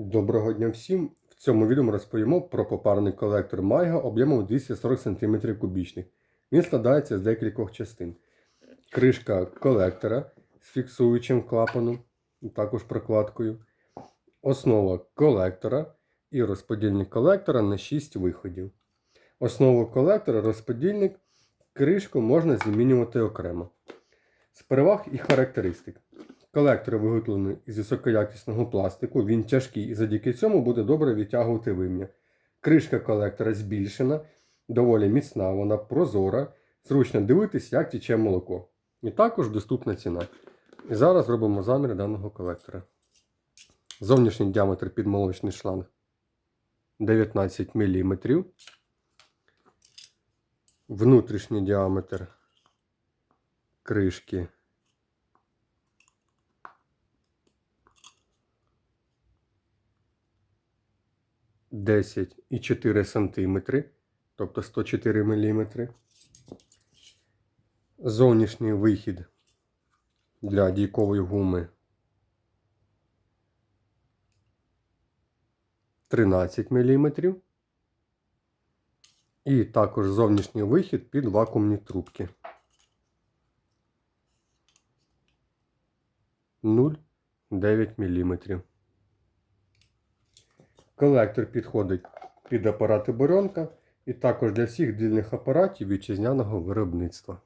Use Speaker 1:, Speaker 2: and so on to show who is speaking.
Speaker 1: Доброго дня всім! В цьому відео ми розповімо про попарний колектор Майга об'ємом 240 см кубічних. Він складається з декількох частин. Кришка колектора з фіксуючим клапаном, також прокладкою. Основа колектора і розподільник колектора на 6 виходів. Основу колектора, розподільник, кришку можна замінювати окремо. З переваг і характеристик. Колектор виготовлений із високоякісного пластику, він тяжкий і завдяки цьому буде добре відтягувати вим'я. Кришка колектора збільшена, доволі міцна, вона прозора, зручно дивитись, як тече молоко. І також доступна ціна. І зараз робимо замір даного колектора. Зовнішній діаметр під молочний шланг 19 мм. Внутрішній діаметр кришки 10,4 см, тобто 104 мм. Зовнішній вихід для дійкової гуми 13 мм. І також зовнішній вихід під вакуумні трубки 0,9 мм. Колектор підходить під апарати Боронка і також для всіх дільних апаратів вітчизняного виробництва.